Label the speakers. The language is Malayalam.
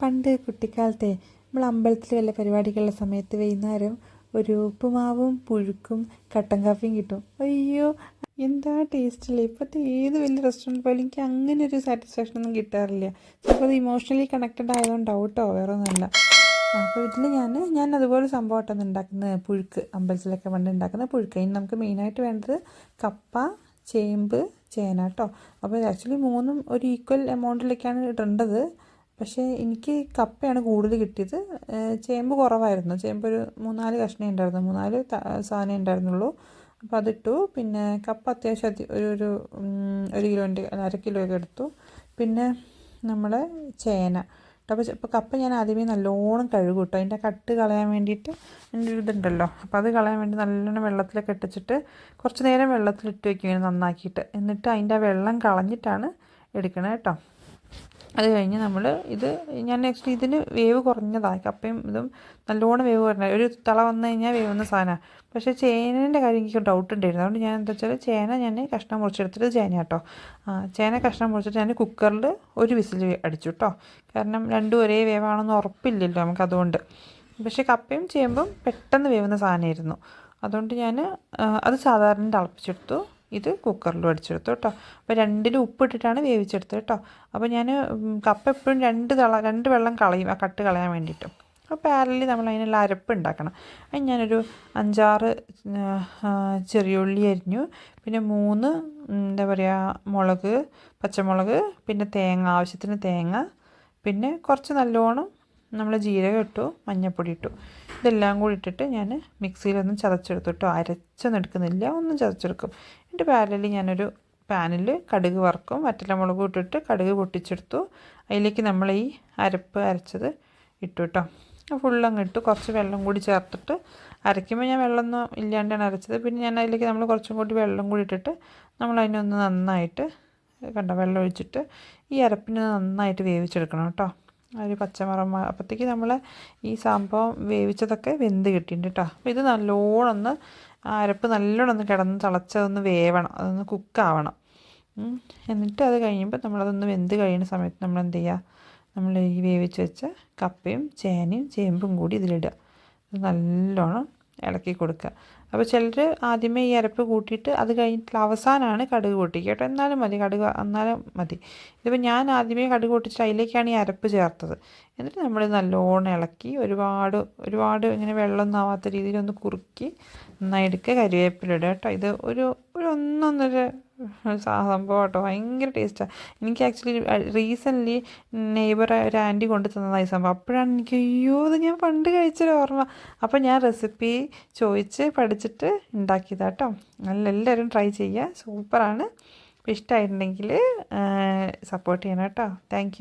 Speaker 1: പണ്ട് കുട്ടിക്കാലത്തെ നമ്മൾ അമ്പലത്തിൽ വല്ല പരിപാടികളുടെ സമയത്ത് വൈകുന്നേരം ഒരു ഉപ്പുമാവും പുഴുക്കും കട്ടൻ കാപ്പിയും കിട്ടും. അയ്യോ എന്താ ടേസ്റ്റില്ല ഇപ്പോഴത്തെ ഏത് വലിയ റെസ്റ്റോറന്റ് പോലും എനിക്ക് അങ്ങനെ ഒരു സാറ്റിസ്ഫാക്ഷൻ ഒന്നും കിട്ടാറില്ല. ചിലപ്പോൾ അത് ഇമോഷണലി കണക്റ്റഡ് ആയതുകൊണ്ടാവും കേട്ടോ വേറെ ഒന്നുമല്ല അപ്പോൾ ഇതിൽ ഞാൻ ഞാൻ അതുപോലെ സംഭവമായിട്ടാണ് ഉണ്ടാക്കുന്നത്. പുഴുക്ക് അമ്പലത്തിലൊക്കെ പണ്ട് ഉണ്ടാക്കുന്ന പുഴുക്ക്. ഇനി നമുക്ക് മെയിനായിട്ട് വേണ്ടത് കപ്പ ചേമ്പ് ചേന കേട്ടോ അപ്പോൾ ആക്ച്വലി മൂന്നും ഒരു ഈക്വൽ എമൗണ്ടിലേക്കാണ് ഇടേണ്ടത്. പക്ഷേ എനിക്ക് കപ്പയാണ് കൂടുതൽ കിട്ടിയത്. ചേമ്പ് കുറവായിരുന്നു. ചേമ്പ് ഒരു മൂന്നാൽ കഷ്ണേ ഉണ്ടായിരുന്നു. മൂന്നാൽ സാധനം ഉണ്ടായിരുന്നുള്ളൂ. അപ്പോൾ അതിട്ടു. പിന്നെ കപ്പ അത്യാവശ്യം അതി ഒരു ഒരു ഒരു കിലോന്റെ അര കിലോ ഒക്കെ എടുത്തു. പിന്നെ നമ്മളെ ചേന. അപ്പോൾ ഇപ്പോൾ കപ്പ ഞാൻ ആദ്യമേ നല്ലോണം കഴുകും കേട്ടോ അതിന്റെ കട്ട് കളയാൻ വേണ്ടിയിട്ട് എന്റെ ഒരു ഇതുണ്ടല്ലോ. അപ്പോൾ അത് കളയാൻ വേണ്ടി നല്ലോണം വെള്ളത്തിലൊക്കെ ഇട്ടിച്ചിട്ട് കുറച്ച് നേരം വെള്ളത്തിലിട്ട് ഇങ്ങനെ നന്നാക്കിയിട്ട്. എന്നിട്ട് അതിന്റെ വെള്ളം കളഞ്ഞിട്ടാണ് എടുക്കണേ കേട്ടോ അത് കഴിഞ്ഞ് നമ്മൾ ഇത് ഞാൻ നെക്സ്റ്റ് ഇതിന് വേവ് കുറഞ്ഞതാണ് കപ്പയും ഇതും നല്ലോണം വേവ് കുറഞ്ഞ ഒരു തള വന്നു കഴിഞ്ഞാൽ വേവുന്ന സാധനമാണ് പക്ഷേ ചേനേന്റെ കാര്യം എനിക്ക് ഡൗട്ട് ഉണ്ടായിരുന്നു. അതുകൊണ്ട് ഞാൻ എന്താ വെച്ചാൽ ചേന ഞാൻ കഷ്ണം മുറിച്ചെടുത്തിട്ട് ചേന കേട്ടോ ചേന കഷ്ണം മുറിച്ചിട്ട് ഞാൻ കുക്കറിൽ ഒരു വിസിൽ അടിച്ചു കേട്ടോ കാരണം രണ്ടും ഒരേ വേവാണെന്ന് ഉറപ്പില്ലല്ലോ നമുക്ക് അതുകൊണ്ട്. പക്ഷേ കപ്പയും ചെയ്യുമ്പം പെട്ടെന്ന് വേവുന്ന സാധനമായിരുന്നു അതുകൊണ്ട് ഞാൻ അത് സാധാരണ തിളപ്പിച്ചെടുത്തു. ഇത് കുക്കറിൽ അടിച്ചെടുത്തു കേട്ടോ അപ്പോൾ രണ്ടിലും ഉപ്പിട്ടിട്ടാണ് വേവിച്ചെടുത്തത് കേട്ടോ അപ്പോൾ ഞാൻ കപ്പ എപ്പോഴും രണ്ട് തള രണ്ട് വെള്ളം കളയും ആ കട്ട് കളയാൻ വേണ്ടിയിട്ട്. അപ്പോൾ പാരലി നമ്മൾ അതിനുള്ള അരപ്പ് ഉണ്ടാക്കണം. അതിന് ഞാനൊരു അഞ്ചാറ് ചെറിയുള്ളി അരിഞ്ഞു. പിന്നെ മൂന്ന് എന്താ പറയുക മുളക് പച്ചമുളക് പിന്നെ തേങ്ങ ആവശ്യത്തിന് തേങ്ങ. പിന്നെ കുറച്ച് നല്ലോണം നമ്മൾ ജീരകം ഇട്ടു മഞ്ഞൾപ്പൊടി ഇട്ടു. ഇതെല്ലാം കൂടി ഇട്ടിട്ട് ഞാൻ മിക്സിയിലൊന്നും ചതച്ചെടുത്തിട്ടോ അരച്ചൊന്നും എടുക്കുന്നില്ല ഒന്നും ചതച്ചെടുക്കും. എന്നിട്ട് പാലിൽ ഞാനൊരു പാനിൽ കടുക് വറക്കും. വറ്റലമുളകും ഇട്ടിട്ട് കടുക് പൊട്ടിച്ചെടുത്തു. അതിലേക്ക് നമ്മൾ ഈ അരപ്പ് അരച്ചത് ഇട്ടു കേട്ടോ. ഫുള്ളങ്ങ് ഇട്ട്. കുറച്ച് വെള്ളം കൂടി ചേർത്തിട്ട് അരയ്ക്കുമ്പോൾ ഞാൻ വെള്ളമൊന്നും ഇല്ലാണ്ടാണ് അരച്ചത്. പിന്നെ ഞാൻ അതിലേക്ക് നമ്മൾ കുറച്ചും കൂടി വെള്ളം കൂടി ഇട്ടിട്ട് നമ്മൾ അതിനൊന്ന് നന്നായിട്ട് കണ്ട വെള്ളം ഒഴിച്ചിട്ട് ഈ അരപ്പിനെ നന്നായിട്ട് വേവിച്ചെടുക്കണം കേട്ടോ. ഒരു പച്ചമറം അപ്പോഴത്തേക്ക് നമ്മൾ ഈ സംഭവം വേവിച്ചതൊക്കെ വെന്ത് കിട്ടിയിട്ടുണ്ട് കേട്ടോ. അപ്പോൾ ഇത് നല്ലോണം ഒന്ന് അരപ്പ് നല്ലോണം ഒന്ന് കിടന്ന് തിളച്ചതൊന്ന് വേവണം. അതൊന്ന് കുക്കാവണം. എന്നിട്ട് അത് കഴിയുമ്പോൾ നമ്മളതൊന്ന് വെന്ത് കഴിയുന്ന സമയത്ത് നമ്മൾ എന്ത് ചെയ്യുക നമ്മൾ ഈ വേവിച്ച് വെച്ച കപ്പയും ചേനയും ചേമ്പും കൂടി ഇതിലിടുക. ഇത് നല്ലോണം ഇളക്കി കൊടുക്കുക. അപ്പോൾ ചിലർ ആദ്യമേ ഈ അരപ്പ് കൂട്ടിയിട്ട് അത് കഴിഞ്ഞിട്ടുള്ള അവസാനമാണ് കടുക് പൊട്ടിക്കുക കേട്ടോ. എന്നാലും മതി കടുക് എന്നാലും മതി. ഇതിപ്പോൾ ഞാൻ ആദ്യമേ കടുക് പൊട്ടിച്ചിട്ട് അതിലേക്കാണ് ഈ അരപ്പ് ചേർത്തത്. എന്നിട്ട് നമ്മൾ നല്ലോണം ഇളക്കി ഒരുപാട് ഒരുപാട് ഇങ്ങനെ വെള്ളമൊന്നും ആവാത്ത രീതിയിൽ ഒന്ന് കുറുക്കി നന്നായി എടുക്കുക. കരിവേപ്പിലിടുക കേട്ടോ. ഇത് ഒരു ഒരു ഒന്നൊന്നര സംഭവം കേട്ടോ ഭയങ്കര ടേസ്റ്റാണ് എനിക്ക് ആക്ച്വലി റീസെന്റ്ലി നെയ്ബർ ഒരു ആന്റി കൊണ്ട് തന്നതായി സംഭവം. അപ്പോഴാണ് എനിക്ക് അയ്യോ ഇത് ഞാൻ പണ്ട് കഴിച്ചൊരു ഓർമ്മ. അപ്പോൾ ഞാൻ റെസിപ്പി ചോദിച്ച് പഠിച്ചിട്ട് ഉണ്ടാക്കിയതാട്ടോ നല്ല എല്ലാവരും ട്രൈ ചെയ്യുക. സൂപ്പറാണ് ഇഷ്ടമായിട്ടുണ്ടെങ്കിൽ സപ്പോർട്ട് ചെയ്യണം കേട്ടോ താങ്ക്